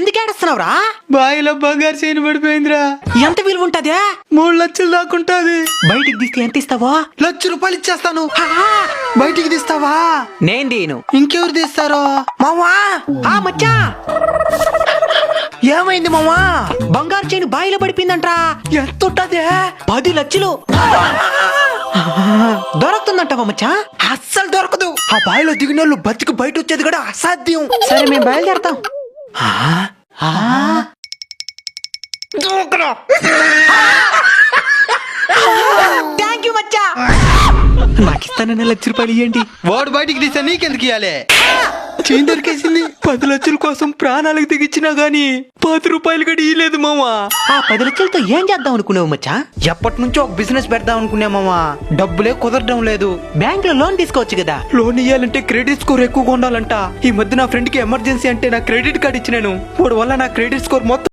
ఎందుకు ఏడుస్తున్నావురా? బాయిలో బంగారు చేయని పడిపోయిందిరా. ఎంత విలువ ఉంటదే? మూడు లక్షలు దాకుంటాది బయటికి తీస్తే ఎంత ఇస్తావో? లక్ష రూపాయలు ఇచ్చేస్తాను. బయటికి తీస్తావా? నేను దీను ఇంకెవరు తీస్తారో? మావా ఆ మచ్చా. ఏమైంది మామా బంగారు చైన్ బాయిలో పడిపోయిందంట్రా. ఎంత ఉంటది? పది లక్షలు. దొరుకుతుందంటావా మచ్చా? అస్సలు దొరకదు. ఆ బాయిలో దిగిన వాళ్ళు బతికి బయట వచ్చేది కూడా అసాధ్యం. సరే మేము బయలుదేరతాం. థ్యాంక్ యూ మచ్చా నాకు ఇస్తానన్న లక్ష రూపాయలు ఇవ్వండి వాడు బయటికి తీసా నీకెందుకు ఇవ్వాలి చేయి దొరికేసింది పది లక్షల కోసం ప్రాణాలకు దిగిచ్చినా గాని పది రూపాయలు కూడా ఇయ్యలేదు మామా ఆ పది లక్షలతో ఏం చేద్దాం అనుకున్నావు మచ్చా? ఎప్పటి నుంచో ఒక బిజినెస్ పెడదాం అనుకున్నా మామా డబ్బులే కుదరడం లేదు. బ్యాంక్లో లోన్ తీసుకోవచ్చు కదా. లోన్ ఇయ్యాలంటే క్రెడిట్ స్కోర్ ఎక్కువగా ఉండాలంట. ఈ మధ్య నా ఫ్రెండ్కి ఎమర్జెన్సీ అంటే నా క్రెడిట్ కార్డ్ ఇచ్చినాను. వాడు వల్ల నా క్రెడిట్ స్కోర్ మొత్తం